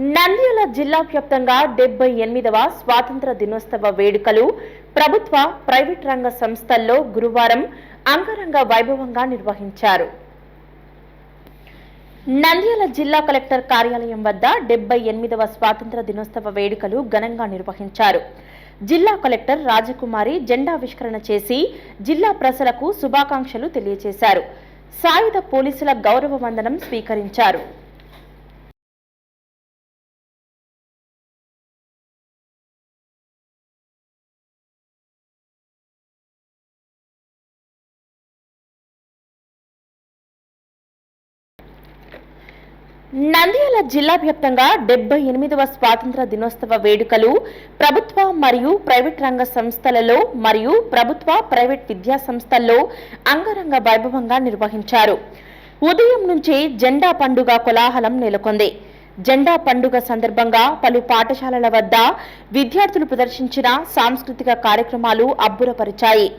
నంద్యాల జిల్లా వ్యాప్తంగా డెబ్బై ఎనిమిదవ స్వాతంత్ర దినోత్సవ వేడుకలు ప్రభుత్వ ప్రైవేట్ రంగ సంస్థల్లో గురువారం అంగరంగ వైభవంగా నిర్వహించారు. నంద్యాల జిల్లా కలెక్టర్ కార్యాలయం వద్ద డెబ్బై ఎనిమిదవ స్వాతంత్ర దినోత్సవ వేడుకలు ఘనంగా నిర్వహించారు. జిల్లా కలెక్టర్ రాజకుమారి జెండావిష్కరణ చేసి జిల్లా ప్రజలకు శుభాకాంక్షలు తెలియజేశారు సాయుధ పోలీసుల గౌరవ వందనం స్వీకరించారు. నంద్యాల జిల్లా వ్యాప్తంగా డెబ్బై ఎనిమిదవ స్వాతంత్ర దినోత్సవ వేడుకలు ప్రభుత్వ మరియు ప్రైవేట్ రంగ సంస్థలలో మరియు ప్రభుత్వ ప్రైవేట్ విద్యా సంస్థల్లో అంగరంగ వైభవంగా నిర్వహించారు. ఉదయం నుంచే జెండా పండుగ కోలాహలం నెలకొంది. జెండా పండుగ సందర్భంగా పలు పాఠశాలల వద్ద విద్యార్థులు ప్రదర్శించిన సాంస్కృతిక కార్యక్రమాలు అబ్బురపరిచాయి.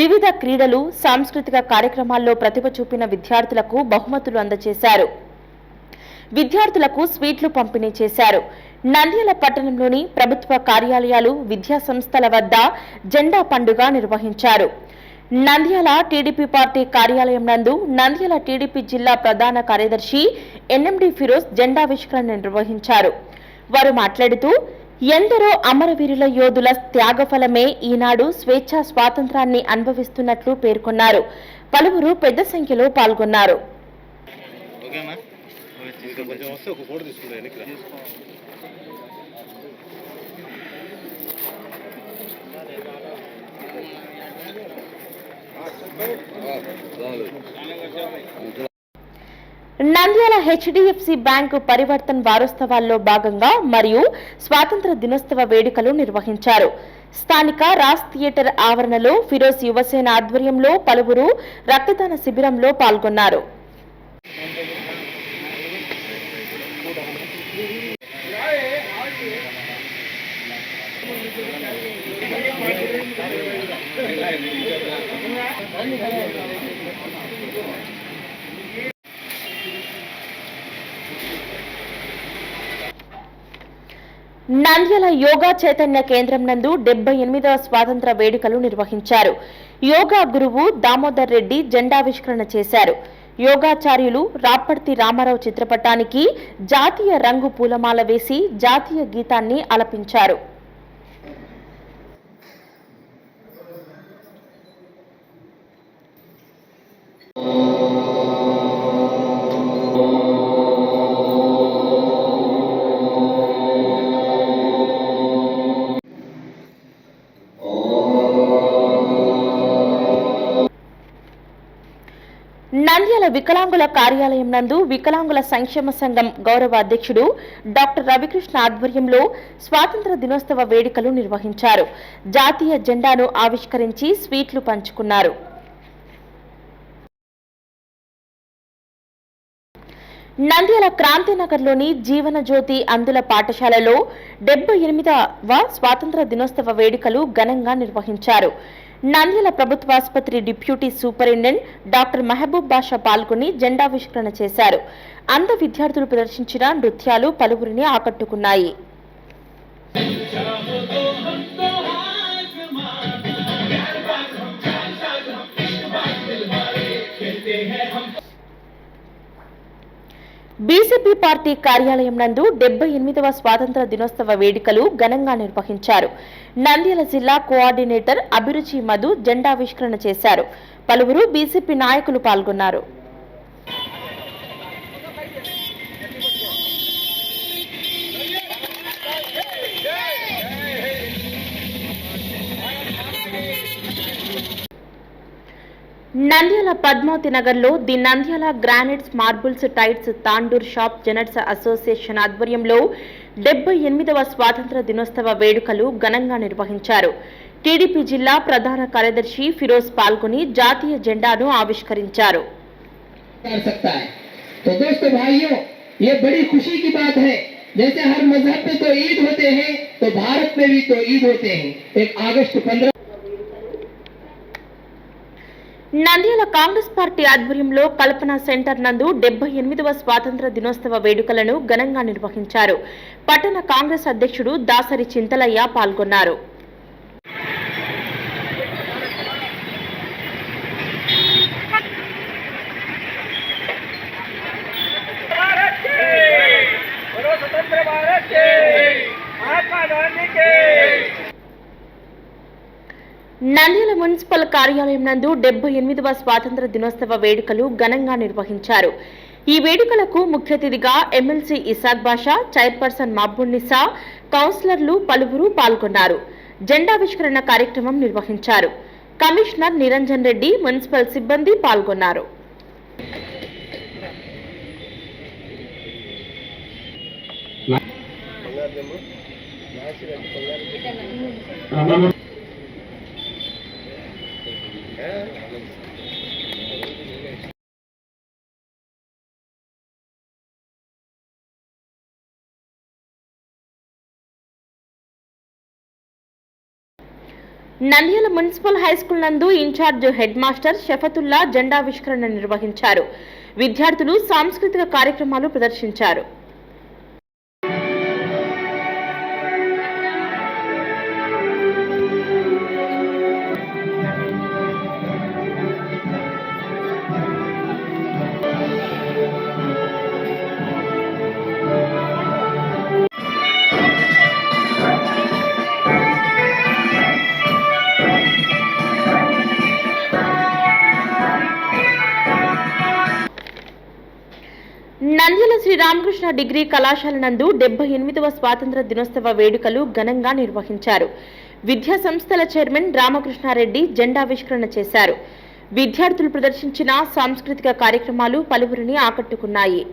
వివిధ క్రీడలు సాంస్కృతిక కార్యక్రమాల్లో ప్రతిభ చూపిన విద్యార్థులకు బహుమతులు అందజేశారు. విద్యార్థులకు స్వీట్లు పంపిణీ చేశారు. నంద్యాల పట్టణంలోని ప్రభుత్వ కార్యాలయాలు విద్యాసంస్థల వద్ద జెండా పండుగ నిర్వహించారు. నంద్యాల టీడీపీ పార్టీ కార్యాలయం నందు నంద్యాల టీడీపీ జిల్లా ప్రధాన కార్యదర్శి ఎన్ఎండి ఫిరోజ్ జెండావిష్కరణ నిర్వహించారు. వారు మాట్లాడుతూ ఎందరో అమరవీరుల యోధుల త్యాగఫలమే ఈనాడు స్వేచ్ఛా స్వాతంత్రాన్ని అనుభవిస్తున్నట్లు పేర్కొన్నారు. పలువురు పెద్ద సంఖ్యలో పాల్గొన్నారు. ఇక్కడ కొంచెం వస్తే ఒక ఫోటో తీసుకుంటా వెనక్కి నంద్యాల హెచ్డిఎఫ్సి బ్యాంకు పరివర్తన్ వారోత్సవాల్లో భాగంగా మరియు స్వాతంత్ర దినోత్సవ వేడుకలు నిర్వహించారు. స్థానిక రాస్ థియేటర్ ఆవరణలో ఫిరోజ్ యువసేన ఆధ్వర్యంలో పలువురు రక్తదాన శిబిరంలో పాల్గొన్నారు. నంద్యాల యోగా చైతన్య కేంద్రం నందు డెబ్బై ఎనిమిదవ స్వాతంత్ర వేడుకలు నిర్వహించారు. యోగా గురువు దామోదర్ రెడ్డి జెండావిష్కరణ చేశారు. యోగాచార్యులు రాప్పర్తి రామారావు చిత్రపటానికి జాతీయ రంగు పూలమాల వేసి జాతీయ గీతాన్ని ఆలపించారు నంద్యాల వికలాంగుల కార్యాలయం నందు వికలాంగుల సంక్షేమ సంఘం గౌరవ అధ్యక్షుడు డాక్టర్ రవికృష్ణ ఆధ్వర్యంలో స్వాతంత్ర దినోత్సవ వేడుకలు నిర్వహించారు. జాతీయ జెండాను ఆవిష్కరించి స్వీట్లు పంచుకున్నారు. నంద్యాల క్రాంతినగర్లోని జీవన జ్యోతి అందుల పాఠశాలలో డెబ్బై ఎనిమిదవ స్వాతంత్ర దినోత్సవ వేడుకలు ఘనంగా నిర్వహించారు. నంద్యాల ప్రభుత్వ ఆసుపత్రి deputy superintendent doctor Mahaboob Basha పాల్గొని జెండావిష్కరణ చేశారు. అంధ విద్యార్థులు ప్రదర్శించిన నృత్యాలు పలువురిని ఆకట్టుకున్నాయి. బీజేపీ పార్టీ కార్యాలయం నందు డెబ్బై ఎనిమిదవ స్వాతంత్ర దినోత్సవ వేడుకలు ఘనంగా నిర్వహించారు. నంద్యాల జిల్లా కోఆర్డినేటర్ అభిరుచి మధు జెండావిష్కరణ చేశారు. పలువురు బీజేపీ నాయకులు పాల్గొన్నారు. నంద్యాల పద్మావతి నగర్లో the Nandyal granites marbles tiles Tandur shop జెనట్స్ association ఆధ్వర్యంలో డెబ్బై ఎనిమిదవ స్వాతంత్ర దినోత్సవ వేడుకలు ఘనంగా నిర్వహించారు టీడీపీ జిల్లా ప్రధాన కార్యదర్శి ఫిరోజ్ పాల్గొని జాతీయ జెండాను ఆవిష్కరించారు कर सकता है तो दोस्तों भाइयों ये बड़ी खुशी की बात है जैसे हर मजहब में तो ईद होते हैं तो भारत में भी तो ईद होते हैं एक अगस्त पंद्रह నంద్యాల కాంగ్రెస్ పార్టీ ఆధ్వర్యంలో కల్పన సెంటర్ నందు డెబ్బై ఎనిమిదవ స్వాతంత్ర దినోత్సవ వేడుకలను ఘనంగా నిర్వహించారు. పట్టణ కాంగ్రెస్ అధ్యక్షుడు దాసరి చింతలయ్య పాల్గొన్నారు. నంద్యాల మున్సిపల్ కార్యాలయం నందు డెబ్బై ఎనిమిదవ స్వాతంత్ర దినోత్సవ వేడుకలు ఘనంగా నిర్వహించారు. ఈ వేడుకలకు ముఖ్య అతిథిగా ఎమ్మెల్సీ ఇసాక్ బాషా చైర్పర్సన్ మహబూన్నిసా కౌన్సిలర్లు పలువురు పాల్గొన్నారు. జెండావిష్కరణ కార్యక్రమం నిర్వహించారు. కమిషనర్ నిరంజన్ రెడ్డి మున్సిపల్ సిబ్బంది పాల్గొన్నారు. నంద్యాల మున్సిపల్ హైస్కూల్ నందు ఇన్ఛార్జ్ హెడ్ మాస్టర్ షఫతుల్లా జెండావిష్కరణ నిర్వహించారు. విద్యార్థులు సాంస్కృతిక కార్యక్రమాలు ప్రదర్శించారు. డిగ్రీ కళాశాల నందు డెబ్బై ఎనిమిదవ స్వాతంత్ర దినోత్సవ వేడుకలు ఘనంగా నిర్వహించారు. విద్యా సంస్థల చైర్మన్ రామకృష్ణారెడ్డి జెండావిష్కరణ చేశారు. విద్యార్థులు ప్రదర్శించిన సాంస్కృతిక కార్యక్రమాలు పలువురిని ఆకట్టుకున్నాయి.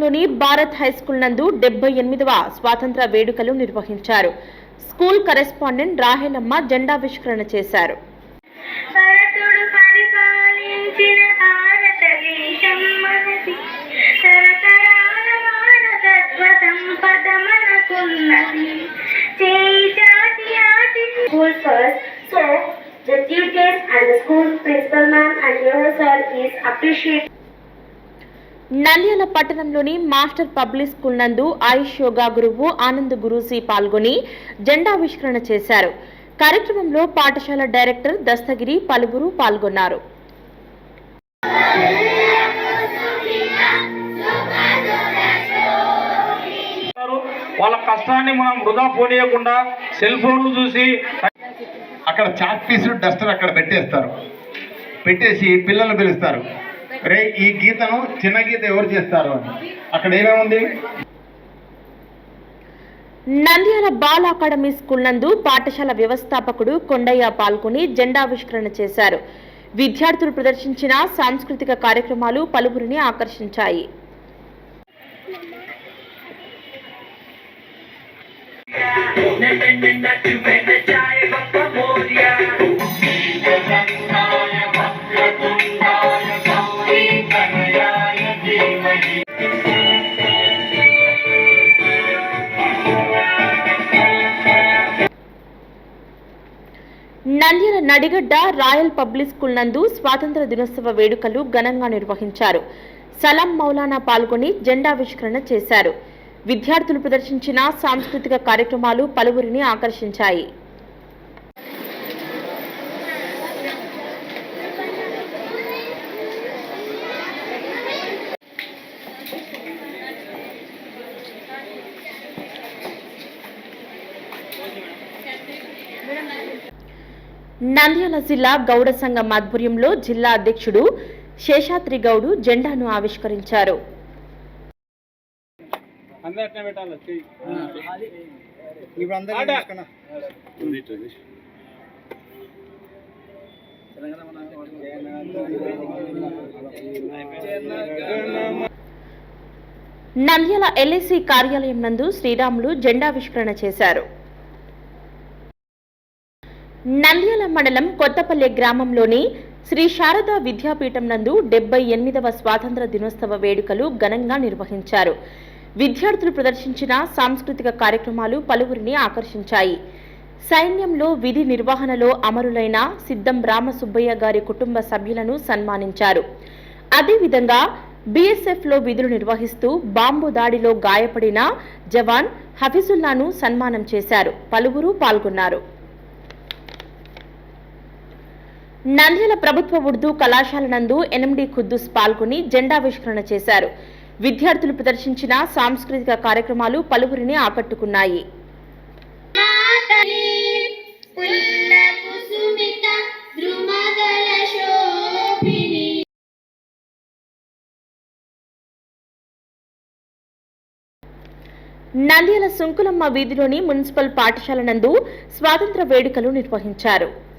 పట్టణంలోని భారత్ హైస్కూల్ నందు డెబ్బై ఎనిమిదవ స్వాతంత్ర వేడుకలు నిర్వహించారు. స్కూల్ కరెస్పాండెంట్ రాహేలమ్మ జెండావిష్కరణ చేశారు. భరతుడు పరిపాలించిన భారతదేశం మనది తరతరాల మానవత్వ సంపద మనకున్నది. చేయి చాచి ఆచి school first. So the teachers and the school principal ma'am and your sir is appreciated Nandyal పట్టణంలోని మాస్టర్ పబ్లిక్ స్కూల్ నందు ఆయుష్ యోగా గురువు ఆనంద్ గురూజీ పాల్గొని జెండావిష్కరణ చేశారు. కార్యక్రమంలో పాఠశాల డైరెక్టర్ దస్తగిరి పలువురు పాల్గొన్నారు. వాళ్ళ కష్టాన్ని మనం వృధా పోనీయకుండా సెల్ ఫోన్లు చూసి అక్కడ చాక్ పీసు డస్టర్ అక్కడ పెట్టేస్తారు. పెట్టేసి పిల్లల్ని పిలుస్తారు. రే ఈ గీతను చిన్న గీత ఎవరు చేస్తారు అని అక్కడ ఏమేముంది నంద్యాల బాల అకాడమీ స్కూల్ నందు పాఠశాల వ్యవస్థాపకుడు కొండయ్య పాల్గొని జెండావిష్కరణ చేశారు విద్యార్థులు ప్రదర్శించిన సాంస్కృతిక కార్యక్రమాలు పలువురిని ఆకర్షించాయి నంద్యాల రాయల్ పబ్లిక్ స్కూల్ నందు స్వాతంత్ర దినోత్సవ వేడుకలు ఘనంగా నిర్వహించారు. సలాం మౌలానా పాల్గొని జెండావిష్కరణ చేశారు. విద్యార్థులు ప్రదర్శించిన సాంస్కృతిక కార్యక్రమాలు పలువురిని ఆకర్షించాయి. నంద్యాల జిల్లా గౌడ సంఘం ఆధ్వర్యంలో జిల్లా అధ్యక్షుడు శేషాద్రి గౌడు జెండాను ఆవిష్కరించారు. నంద్యాల ఎల్ఐసి కార్యాలయం నందు శ్రీరాములు జెండావిష్కరణ చేశారు. నంద్యాల మండలం కొత్తపల్లె గ్రామంలోని శ్రీ శారదా విద్యాపీఠం నందు డెబ్బై ఎనిమిదవ స్వాతంత్ర దినోత్సవ వేడుకలు ఘనంగా నిర్వహించారు. విద్యార్థులు ప్రదర్శించిన సాంస్కృతిక కార్యక్రమాలు పలువురిని ఆకర్షించాయి. సైన్యంలో విధి నిర్వహణలో అమరులైన సిద్ధం రామసుబ్బయ్య గారి కుటుంబ సభ్యులను సన్మానించారు. అదేవిధంగా బీఎస్ఎఫ్లో విధులు నిర్వహిస్తూ బాంబు దాడిలో గాయపడిన జవాన్ హఫీజుల్లాను సన్మానం చేశారు. పలువురు పాల్గొన్నారు. నంద్యాల ప్రభుత్వ ఉర్దూ కళాశాల నందు ఎన్ఎండి ఖుద్దూస్ పాల్గొని జెండావిష్కరణ చేశారు. విద్యార్థులు ప్రదర్శించిన సాంస్కృతిక కార్యక్రమాలు పలువురిని ఆకట్టుకున్నాయి. నంద్యాల సుంకులమ్మ వీధిలోని మున్సిపల్ పాఠశాల నందు స్వాతంత్ర వేడుకలు నిర్వహించారు.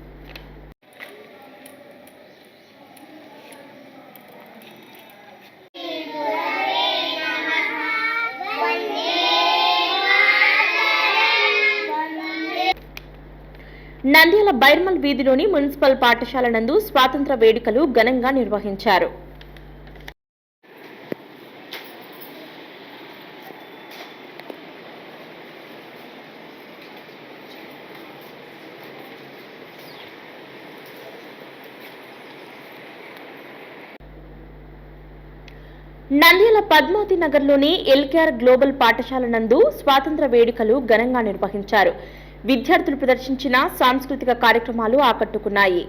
నంద్యాల బైర్మల్ వీధిలోని మున్సిపల్ పాఠశాల నందు స్వాతంత్ర వేడుకలు ఘనంగా నిర్వహించారు. నంద్యాల పద్మావతి నగర్లోని ఎల్కేఆర్ గ్లోబల్ పాఠశాల నందు స్వాతంత్ర వేడుకలు ఘనంగా నిర్వహించారు. విద్యార్థులు ప్రదర్శించిన సాంస్కృతిక కార్యక్రమాలు ఆకట్టుకున్నాయి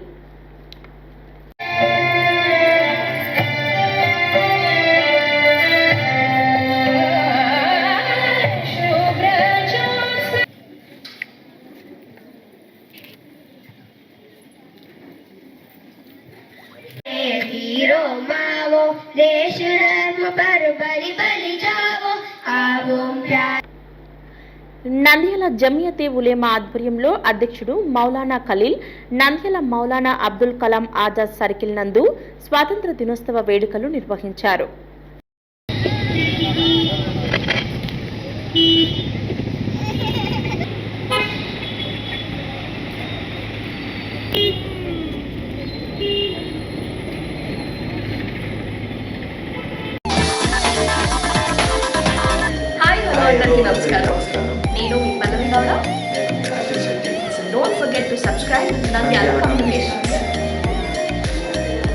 हीरो मावो देश धर्म पर बलि बलि जावो आवो प्यार నంద్యాల జమియతే ఉలేమా ఆధ్వర్యంలో అధ్యక్షుడు మౌలానా ఖలీల్ నంద్యాల మౌలానా అబ్దుల్ కలాం ఆజాద్ సర్కిల్ నందు స్వాతంత్ర దినోత్సవ వేడుకలు నిర్వహించారు.